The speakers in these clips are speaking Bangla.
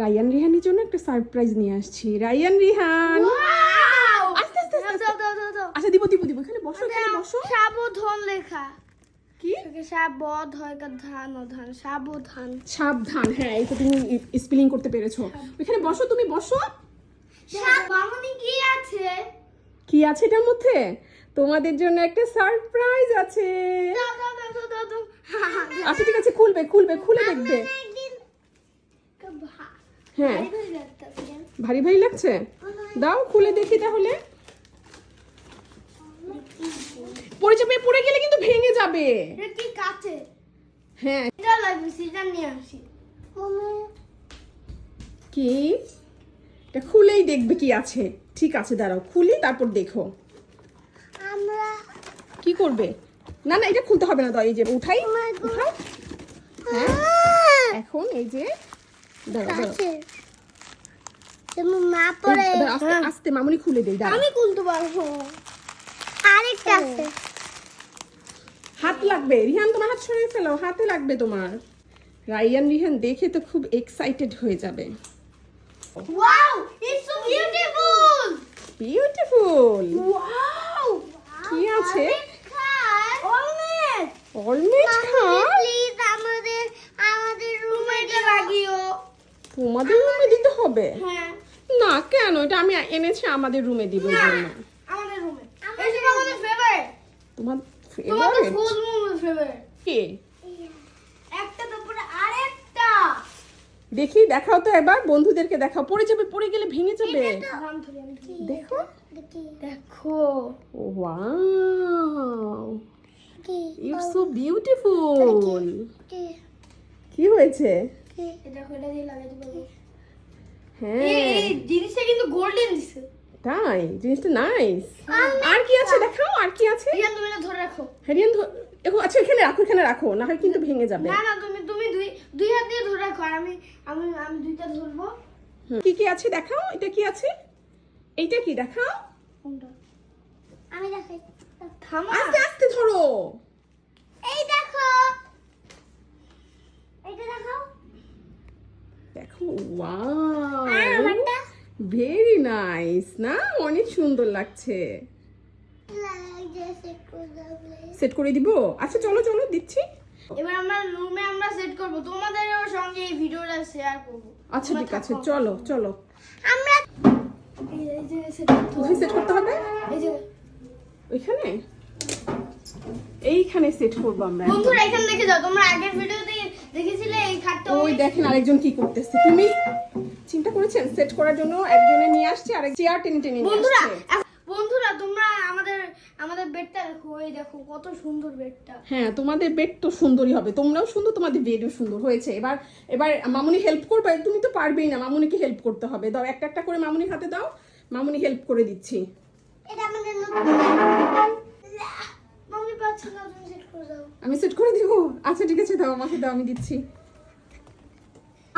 রায়ান রিহানের জন্য একটা সারপ্রাইজ নিয়ে আসছি। রায়ান রিহান! আস্তে আস্তে আচ্ছা দিব দিব দিব। এখানে বসো এখানে বসো। সাবধান লেখা। কি? সাবধ হয় ধান ও ধান সাবধান। সাবধান হ্যাঁ তো তুমি স্পেলিং করতে পেরেছ। ওখানে বসো তুমি বসো। মামুনি কি আছে? কি আছে এটার মধ্যে? তোমাদের জন্য একটা সারপ্রাইজ আছে। আচ্ছা ঠিক আছে খুলবে খুলবে খুলে দেখবে। হ্যাঁ। ভারী ভারী লাগছে? দাও খুলে দেখি তাহলে। পড়ে যাবে পড়ে গেলে কিন্তু ভেঙে যাবে। কি কাছে হ্যাঁ। এটা লাগবে সেটা নিয়ে আসি। কি? এটা খুলেই দেখবে কি আছে। ঠিক আছে দাঁড়াও খুলি তারপর দেখো। আমরা কি করবে? না না এটা খুলতে হবে না দাও এই যে উঠাই উঠাও। হ্যাঁ। এখন এই যে মা পড়ে আস্তে মামুনি খুলে দেই আমি খুলতে পারব। আরেকটা আছে। হাত লাগবে। রিহান তোমার হাত সরিয়ে হাতে লাগবে তোমার। রাইয়ান রিহান দেখে তো খুব এক্সাইটেড হয়ে যাবে। Wow it's so beautiful beautiful wow কি আছে? অলমেট অলমেট খাট তোমাদের রুমে দিতে হবে? হ্যাঁ। না কেন? এটা আমি এনেছি আমাদের রুমে দিব এই জন্য। আমাদের রুমে। এই যে আমাদের ফেভারিট তোমার ফেভারিট কে? একটা তো পরে আরেকটা। দেখি দেখাও তো এবার বন্ধুদেরকে দেখাও। পড়ে যাবে পড়ে গেলে ভেঙে যাবে। দেখো। দেখো। ওয়াও। ইটস সো বিউটিফুল কি হয়েছে? এটা দেখো দিয়ে লাগাইতে পারব হ্যাঁ। জিনিসটা কিন্তু গোল্ডেন দিছে। তাই জিনিসটা নাইস আর কি আছে দেখাও আর কি আছে? রিয়ান তুমি ধরে রাখো। দেখো আচ্ছা এখানে রাখো এখানে রাখো না হয় কিন্তু ভেঙে যাবে। না না তুমি তুমি দুই দুই হাত দিয়ে ধরে রাখো আমি আমি আমি দুইটা ধরবো। হুম। কি কি আছে দেখাও? এটা কি আছে? এইটা কি দেখাও। আমি দেখাই। থামা আস্তে আস্তে ধরো এই দেখো এটা দেখাও দেখো ওয়াও ভেরি নাইস না? অনেক সুন্দর লাগছে। সেট করে দিব? আচ্ছা চলো চলো দিচ্ছি। এবার আমরা রুমে আমরা সেট করব। তোমাদের সঙ্গে এই ভিডিওটা শেয়ার করব। আচ্ছা ঠিক আছে চলো চলো। আমরা এই যে সেট কোথায় সেট করতে হবে। এই যে। ওইখানে? এইখানে সেট করব আমরা বন্ধুরা এখানে দেখে যাও। তোমরা আগের ভিডিওতে দেখেছিলে এই খাটটা ওই দেখেন আরেকজন কি করতেছে। তুমি চিন্তা করেছেন? সেট করার জন্য একজনে নিয়ে আসছে আরেক চেয়ার টেনে টেনে বন্ধুরা বন্ধুরা তোমরা আমাদের আমাদের বেডটা দেখো এই দেখো কত সুন্দর বেডটা হ্যাঁ তোমাদের বেড তো সুন্দরই হবে। তোমরাও সুন্দর তোমাদের বেডও সুন্দর হয়েছে। এবার এবার মামুনি হেল্প করবে তুমি তো পারবেই না মামুনিকে হেল্প করতে হবে। দাও একটা একটা করে মামুনির হাতে দাও মামুনি হেল্প করে দিচ্ছি। এটা আমাদের আমি সেট করে দিব। আচ্ছা ঠিক আছে দাও আমাকে দাও আমি দিচ্ছি।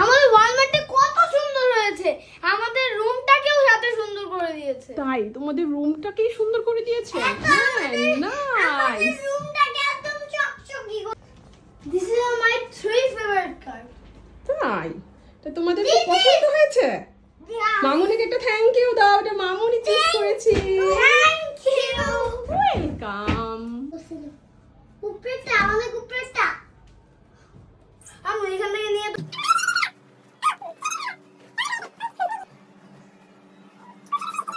আমাদের ওয়ালমেটটা কত সুন্দর হয়েছে। আমাদের রুমটাকেও সাথে সুন্দর করে দিয়েছে। তাই তোমাদের রুমটাকেই সুন্দর করে দিয়েছে? হ্যাঁ নাইস রুমটাকে একদম চকচকি this is my three favourite card তাই? তা তোমাদের খুব পছন্দ হয়েছে? মামুনিকে একটা থ্যাংক ইউ দাও এটা মামুনি চুজ করেছি।